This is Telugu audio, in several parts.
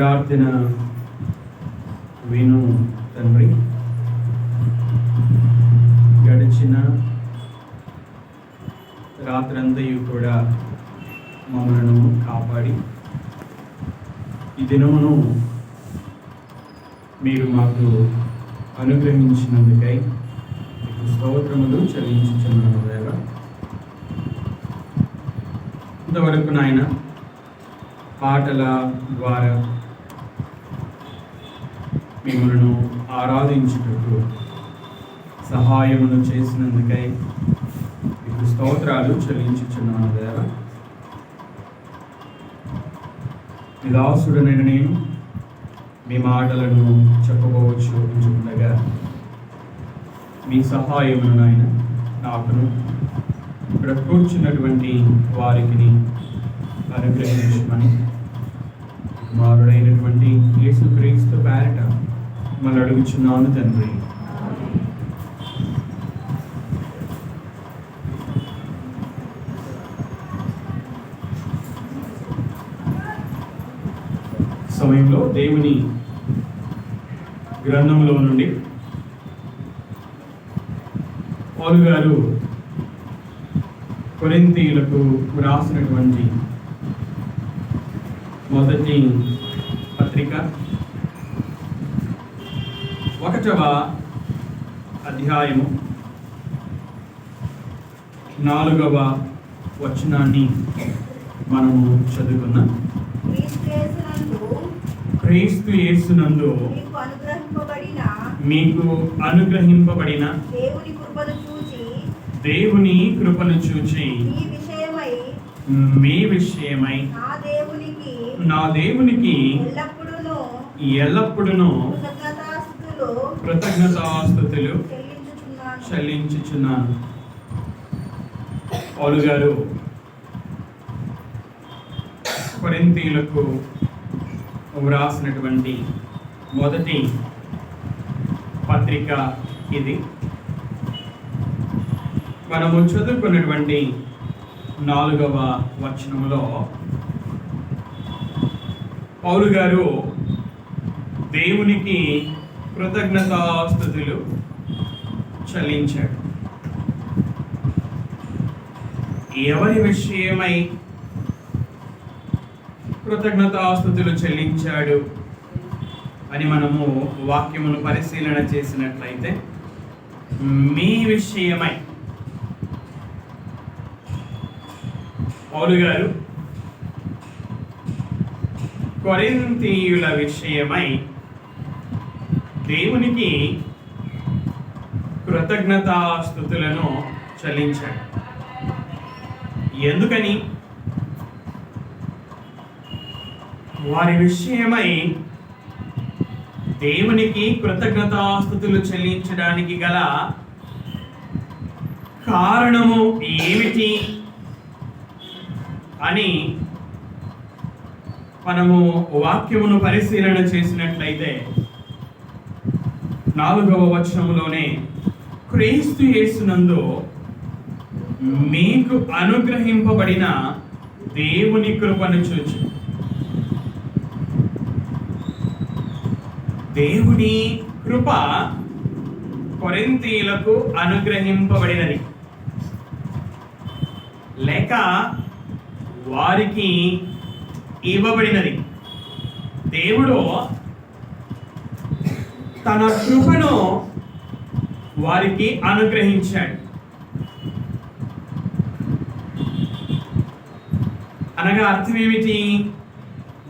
ప్రార్థన విను తండ్రి. గడిచిన రాత్రంతయు కూడా మమ్మలను కాపాడి ఈ దినమును మీరు మాకు అనుగ్రహించినందుకై మీకు స్తోత్రములు చెల్లించుచున్నాను దేవా. ఇంతవరకు నాయన పాటల ద్వారా మిమ్మల్ని ఆరాధించుటకు సహాయమును చేసినందుకై మీకు స్తోత్రాలు చెల్లించుచున్నాను దేవ. మీ నేను మీ మాటలను చెప్పబోవచ్చు ఉండగా మీ సహాయమును నాయన నాకును ఇక్కడ కూర్చున్నటువంటి వారికి అనుగ్రహించమని. కుమారుడైనటువంటి యేసుక్రీస్తు పేరట మిమ్మల్ని అడుగుచున్నాను తండ్రి. సమయంలో దేవుని గ్రంథంలో నుండి పౌలు గారు కొరింతీయులకు రాసినటువంటి మొదటి పత్రిక ఒకటవ అధ్యాయము నాలుగవ వచనాన్ని మనము చదువుకున్నాం క్రీస్తు యేసునందు మీకు అనుగ్రహింపబడిన దేవుని కృపను చూచి మీ విషయమై నా దేవునికి నా దేవునికి ఎల్లప్పుడూ కృతజ్ఞతాస్తుతులు కృతజ్ఞతాస్తుతులు చెల్లించుచున్నాను. పౌలు గారు కొరింతీయులకు వ్రాసినటువంటి మొదటి పత్రిక ఇది. మనము చదువుకున్నటువంటి నాలుగవ వచనములో పౌలు గారు దేవునికి కృతజ్ఞతాస్థుతులు చెల్లించాడు. ఎవరి విషయమై కృతజ్ఞతాస్థుతులు చెల్లించాడు అని మనము వాక్యమును పరిశీలన చేసినట్లయితే మీ విషయమై పౌలు గారు కొరింతీయుల విషయమై దేవునికి కృతజ్ఞతాస్థుతులను చెల్లించాడు. ఎందుకని? వారి విషయమై దేవునికి కృతజ్ఞతాస్థుతులు చెల్లించడానికి గల కారణము ఏమిటి అని మనము వాక్యమును పరిశీలన చేసినట్లయితే నాలుగవ వచనంలోనే క్రీస్తు యేసునందు మీకు అనుగ్రహింపబడిన దేవుని కృపను చూచి. దేవుని కృప కొరింతీలకు అనుగ్రహింపబడినది. లేక వారికి ఇవ్వబడినది. దేవుడు తన కృపను వారికి అనుగ్రహించాడు. అనగా అర్థం ఏమిటి?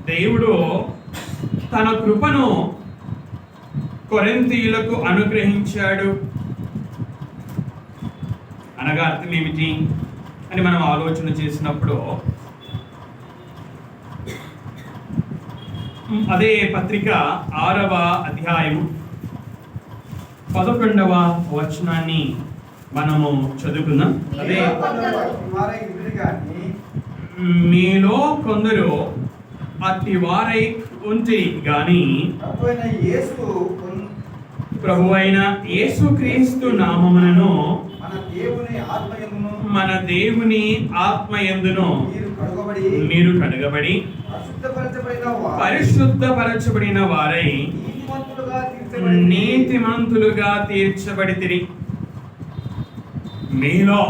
దేవుడు తన కృపను కొరింతీయులకు అనుగ్రహించాడు. అనగా అర్థం ఏమిటి అని మనం ఆలోచన చేసినప్పుడు అదే పత్రిక ఆరవ అధ్యాయం పదకొండవ వచనాన్ని మనము చదువుకుందాం. అదే వారై ఉండిరి గాని మీలో కొందరు అట్టి వారై ఉంటే గాని ప్రభువైన యేసు కొన్- ప్రభు అయిన యేసుక్రీస్తు నామములను మన దేవుని ఆత్మయందును మన దేవుని ఆత్మయందును మీరు కడుగబడి కడగబడి మీరు కడగబడి పరిశుద్ధపరచబడిన వారు. పరిశుద్ధపరచబడిన వారై నీతిమంతులుగా తీర్చబడి తీర్చబడితిరి. మీలో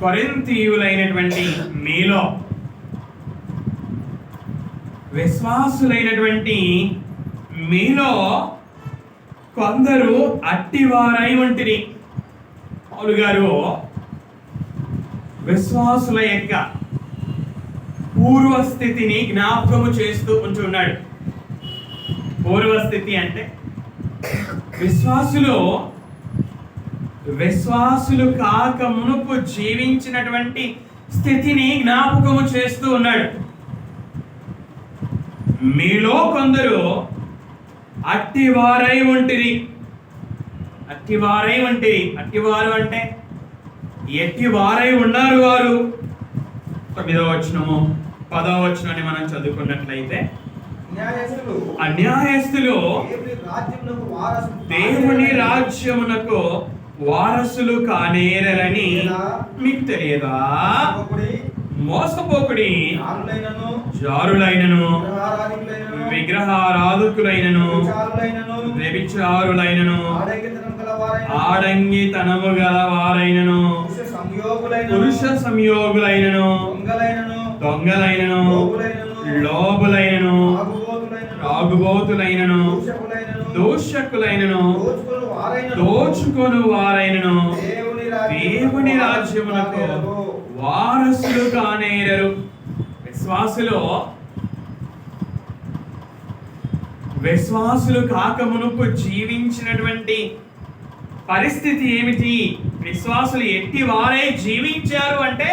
కొరింతీయులైనటువంటి మీలో విశ్వాసులైనటువంటి మీలో కొందరు అట్టివారై ఉంటిరి. పౌలు గారు విశ్వాసుల యొక్క పూర్వస్థితిని జ్ఞాపకము చేస్తూ ఉంటున్నాడు పూర్వస్థితి అంటే విశ్వాసులు విశ్వాసులు కాక మునుపు జీవించినటువంటి స్థితిని జ్ఞాపకము చేస్తూ ఉన్నాడు. మీలో కొందరు అట్టివారై ఉంటిరి. అట్టివారై ఉంటిరి. అట్టివారు అంటే ఎట్టివారై ఉన్నారు వారు? తొమ్మిదవ వచనము పదవ వచనాన్ని మనం చదువుకున్నట్లయితే అన్యాయస్తులు దేవుని రాజ్యమునకు వారసులు కానేరని మీకు తెలియదా? మోసపోకుడి. జారులైనను. విగ్రహారాధికులైనను. వ్యభిచారులైనను. ఆడంగితనము పురుష సంయోగులైనను. పురుష సంయోగులైనను. దొంగలైనను. లోబులైనను. తాగుబోతులైనను దూషకులైనను దోచుకొను వారైనను దేవుని రాజ్యమునకు వారసులు కానేరరు. విశ్వాసులు విశ్వాసులు కాకమునుపు జీవించినటువంటి పరిస్థితి ఏమిటి? విశ్వాసులు ఎట్టి వారే జీవించారు అంటే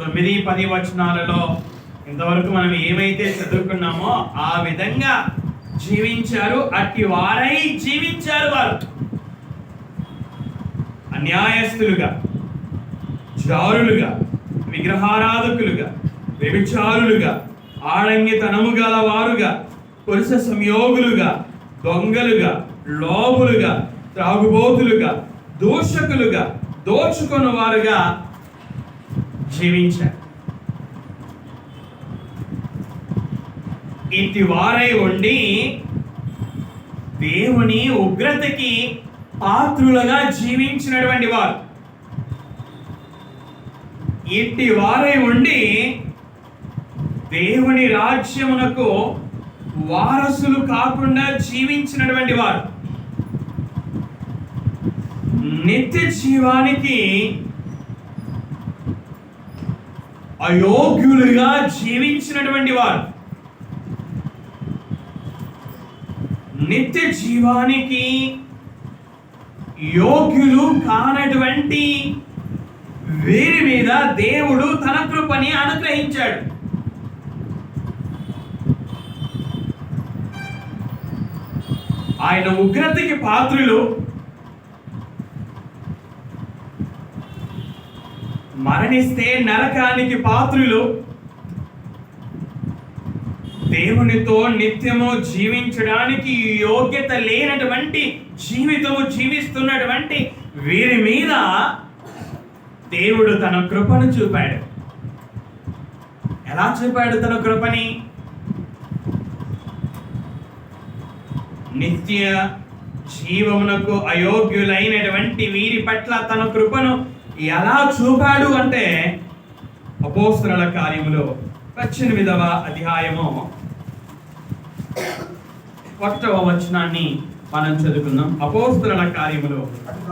తొమ్మిది పది వచనాలలో ఇంతవరకు మనం ఏమైతే చదువుకున్నామో ఆ విధంగా జీవించారు అట్టి వారై జీవించారు వారు. అన్యాయస్తులుగా జారులుగా విగ్రహారాధకులుగా వ్యభిచారులుగా ఆడంగితనము గల వారుగా పురుష సంయోగులుగా దొంగలుగా లోబులుగా త్రాగుబోతులుగా దూషకులుగా దోచుకొని వారుగా జీవించారు. ఇట్టి వారై ఉండి దేవుని ఉగ్రతకి పాత్రులుగా జీవించినటువంటి వారు. ఇట్టి వారై ఉండి దేవుని రాజ్యమునకు వారసులు కాకుండా జీవించినటువంటి వారు. నిత్య జీవానికి అయోగ్యులుగా జీవించినటువంటి వారు. నిత్య జీవానికి యోగ్యులు కానటువంటి వీరి మీద దేవుడు తన కృపని అనుగ్రహించాడు. ఆయన ఉగ్రతకి పాత్రులు మరణిస్తే నరకానికి పాత్రులు దేవునితో నిత్యము జీవించడానికి యోగ్యత లేనటువంటి జీవితము జీవిస్తున్నటువంటి వీరి మీద దేవుడు తన కృపను చూపాడు. ఎలా చూపాడు తన కృపని? నిత్య జీవమునకు అయోగ్యులైనటువంటి వీరి పట్ల తన కృపను ఎలా చూపాడు అంటే అపోస్తల కార్యములో పద్దెనిమిదవ అధ్యాయము. ఒకటవ వచనాన్ని మనం చదువుకుందాం. అపోస్తల కార్యములో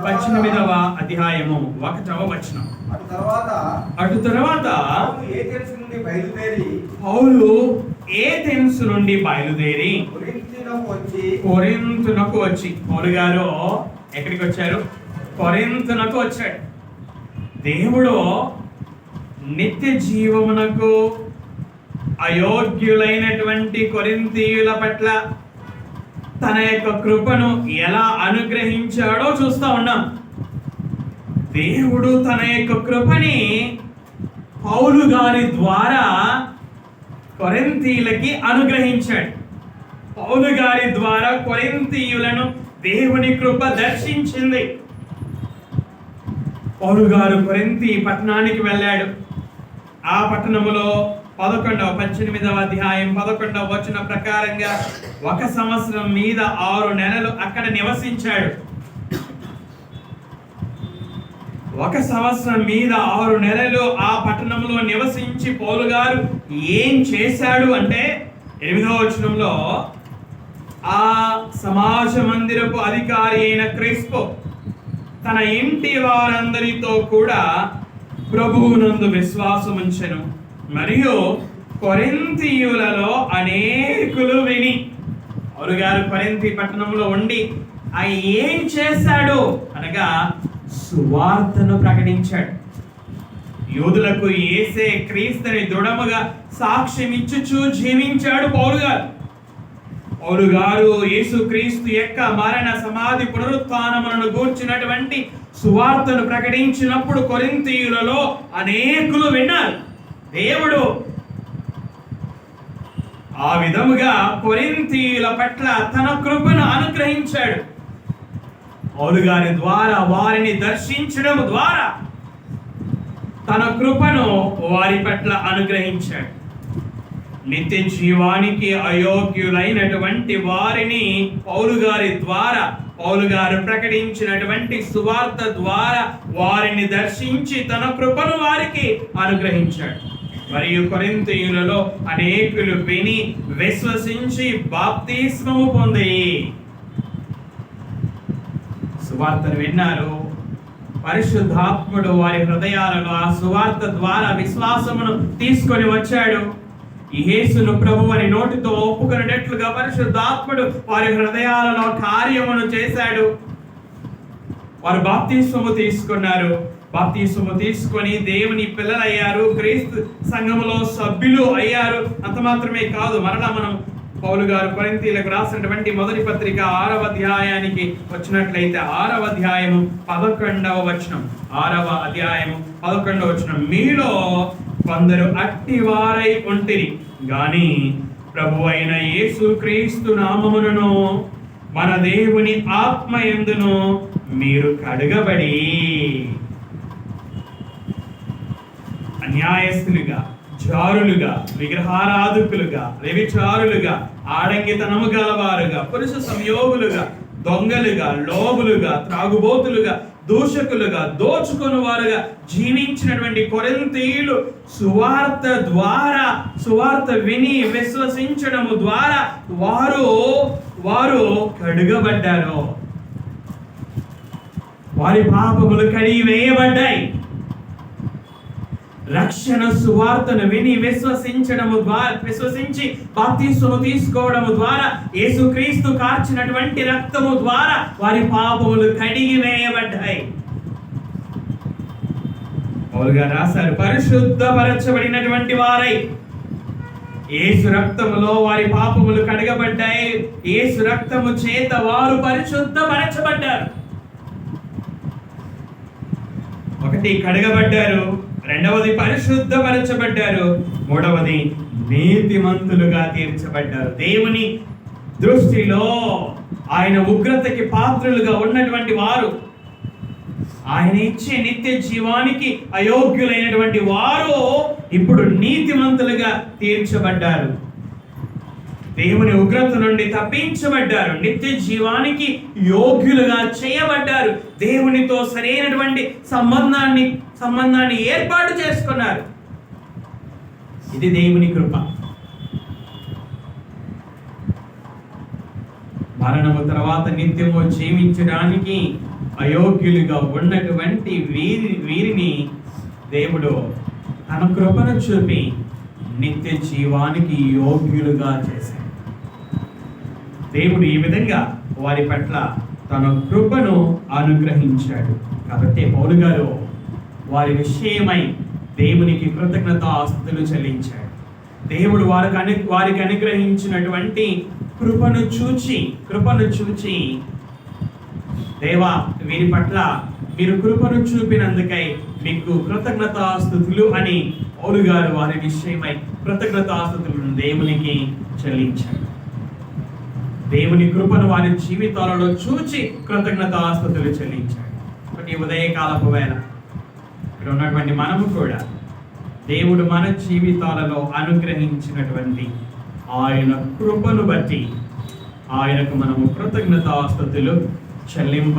పద్దెనిమిదవ అధ్యాయము ఒకటవ వచనం. అటు తర్వాత అటు తర్వాత పౌలు ఏథెన్స్ నుండి బయలుదేరి నుండి కొరింతునకు వచ్చి పౌలు గారు ఎక్కడికి వచ్చారు? కొరింతునకు వచ్చాడు. దేవుడు నిత్య జీవమునకు అయోగ్యులైనటువంటి కొరింతీయుల పట్ల తన యొక్క కృపను ఎలా అనుగ్రహించాడో చూస్తా ఉన్నాం. దేవుడు తన యొక్క కృపని పౌలు గారి ద్వారా కొరింతీయులకి అనుగ్రహించాడు. పౌలు గారి ద్వారా కొరింతీయులను దేవుని కృప దర్శించింది. పౌలు గారు కొరింతి పట్టణానికి వెళ్ళాడు. ఆ పట్టణములో పదకొండవ పద్దెనిమిదవ అధ్యాయం పదకొండవ వచన ప్రకారంగా ఒక సంవత్సరం మీద ఆరు నెలలు అక్కడ నివసించాడు. ఒక సంవత్సరం మీద ఆరు నెలలు ఆ పట్టణంలో నివసించి పౌలు గారు ఏం చేశాడు అంటే ఎనిమిదవ వచనంలో ఆ సమాజ మందిరపు అధికారి అయిన క్రిస్పో తన ఇంటి వారందరితో కూడా ప్రభువునందు విశ్వాసముంచెను. మరియు కొరింతీయులలో అనేకులు విని. పౌలు గారు కొరింతి పట్టణంలో ఉండి ఆయన ఏం చేశాడు? అనగా సువార్తను ప్రకటించాడు. యూదులకు ఏసే క్రీస్తుని దృఢముగా సాక్ష్యం ఇచ్చుచూ జీవించాడు పౌలు గారు. పౌలు గారు యొక్క మరణ సమాధి పునరుత్నములను గూర్చినటువంటి సువార్తను ప్రకటించినప్పుడు కొరింతీయులలో అనేకులు విన్నారు. దేవుడు ఆ విధముగా కొరింతీల పట్ల తన కృపను అనుగ్రహించాడు. పౌలు గారి ద్వారా వారిని దర్శించడం ద్వారా తన కృపను వారి పట్ల అనుగ్రహించాడు. నిత్య జీవానికి అయోగ్యులైనటువంటి వారిని పౌలు గారి ద్వారా పౌలు గారు ప్రకటించినటువంటి సువార్త ద్వారా వారిని దర్శించి తన కృపను వారికి అనుగ్రహించాడు. మరియు కొరింతీయులలో అనేకులు విని విశ్వసించి బాప్తిస్మము పొంది. సువార్తను విన్నారు. పరిశుద్ధాత్ముడు వారి హృదయాలలో ఆ సువార్త ద్వారా విశ్వాసమును తీసుకొని వచ్చాడు. ఈ యేసును ప్రభు అని నోటితో ఒప్పుకునేటట్లుగా పరిశుద్ధాత్ముడు వారి హృదయాలలో కార్యమును చేశాడు. వారు బాప్తిస్వము తీసుకున్నారు. బాప్తీసము తీసుకొని దేవుని పిల్లలయ్యారు క్రీస్తు సంఘములో సభ్యులు అయ్యారు. అంత మాత్రమే కాదు మరలా మనం పౌలు గారు కొరింతీలకు రాసినటువంటి మొదటి పత్రిక ఆరవ అధ్యాయానికి వచ్చినట్లయితే ఆరవ అధ్యాయము పదకొండవ వచనం. ఆరవ అధ్యాయము పదకొండవ వచనం. మీలో కొందరు అట్టి వారై ఉంటిరి. గాని ప్రభు అయిన యేసు క్రీస్తు నామమునను మన దేవుని ఆత్మ ఎందును మీరు కడగబడి అన్యాయస్తులుగా జారులుగా విగ్రహారాధకులుగా వ్యభిచారులుగా ఆడంగితనము గలవారుగా పురుష సంయోగులుగా దొంగలుగా లోబులుగా త్రాగుబోతులుగా దూషకులుగా దోచుకొని వారుగా జీవించినటువంటి కొరంతీయులు సువార్త ద్వారా సువార్త విని విశ్వసించడము ద్వారా వారు వారు కడుగబడ్డారు. వారి పాపములు కడిగి వేయబడ్డాయి రక్షణ సువార్తను విని విశ్వసించడము ద్వారా విశ్వసించి బాప్తిస్వము తీసుకోవడము ద్వారా యేసుక్రీస్తు కార్చినటువంటి రక్తము ద్వారా వారి పాపములు కడిగి వేయబడ్డాయి. పౌలుగా రాశారు. పరిశుద్ధపరచబడినటువంటి వారై. ఏసు రక్తములో వారి పాపములు కడగబడ్డాయి. ఏసు రక్తము చేత వారు పరిశుద్ధపరచబడ్డారు. ఒకటి కడగబడ్డారు. రెండవది పరిశుద్ధపరచబడ్డారు. మూడవది నీతిమంతులుగా తీర్చబడ్డారు. దేవుని దృష్టిలో ఆయన ఉగ్రతకి పాత్రులుగా ఉన్నటువంటి వారు ఆయన ఇచ్చే నిత్య జీవానికి అయోగ్యులైనటువంటి వారు ఇప్పుడు నీతిమంతులుగా తీర్చబడ్డారు. దేవుని ఉగ్రత నుండి తప్పించబడ్డారు. నిత్య జీవానికి యోగ్యులుగా చేయబడ్డారు. దేవునితో సరైనటువంటి సంబంధాన్ని సంబంధాన్ని ఏర్పాటు చేసుకున్నారు. ఇది దేవుని కృప. మరణము తర్వాత నిత్యము జీవించడానికి అయోగ్యులుగా ఉన్నటువంటి వీరి వీరిని దేవుడు తన కృపను చూపి నిత్య జీవానికి యోగ్యులుగా చేశాడు. దేవుడు ఈ విధంగా వారి పట్ల తన కృపను అనుగ్రహించాడు. కాబట్టి పౌలు గారు వారి విషయమై దేవునికి కృతజ్ఞత ఆస్తులు చెల్లించాడు. దేవుడు వారికి అను వారికి అనుగ్రహించినటువంటి కృపను చూచి కృపను చూచి దేవా వీరి పట్ల మీరు కృపను చూపినందుకై మీకు కృతజ్ఞతాస్థుతులు అని పౌలు గారు వారి విషయమై కృతజ్ఞతాస్థుతులను దేవునికి చెల్లించాడు దేవుని కృపను వారి జీవితాలలో చూచి కృతజ్ఞతాస్థుతులు చెల్లించాడు. ఒకటి ఉదయకాలపు వేళ ఇక్కడ ఉన్నటువంటి మనము కూడా దేవుడు మన జీవితాలలో అనుగ్రహించినటువంటి ఆయన కృపను బట్టి ఆయనకు మనము కృతజ్ఞతాస్థుతులు చెల్లింప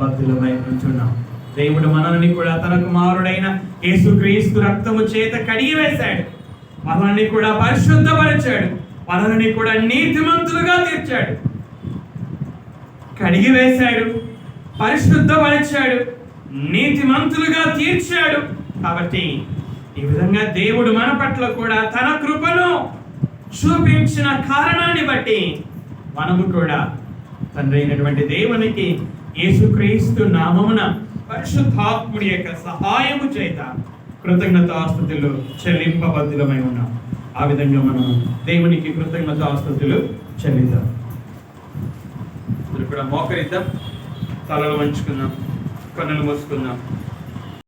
బద్దులమై ఉంటున్నాం. దేవుడు మనల్ని కూడా తన కుమారుడైన యేసుక్రీస్తు రక్తము చేత కడిగి వేశాడు మనల్ని కూడా పరిశుద్ధపరిచాడు. మనల్ని కూడా నీతిమంతులుగా తీర్చాడు. కడిగి వేశాడు పరిశుద్ధపరిచాడు. నీతిమంతులుగా తీర్చాడు. కాబట్టి ఈ విధంగా దేవుడు మన పట్ల కూడా తన కృపను చూపించిన కారణాన్ని బట్టి మనము కూడా తండ్రి అయినటువంటి దేవునికి యేసుక్రీస్తు నామమున పరిశుద్ధాత్ముడి యొక్క సహాయము చేత కృతజ్ఞతాస్తుతులు చెల్లింపబద్ధులమై ఉన్నాం. ఆ విధంగా మనం దేవునికి కృతజ్ఞతాస్తుతులు చెల్లిద్దాం. ఇప్పుడు కూడా మోకరిద్దాం. తలలు వంచుకుందాం. కన్నులు మూసుకుందాం.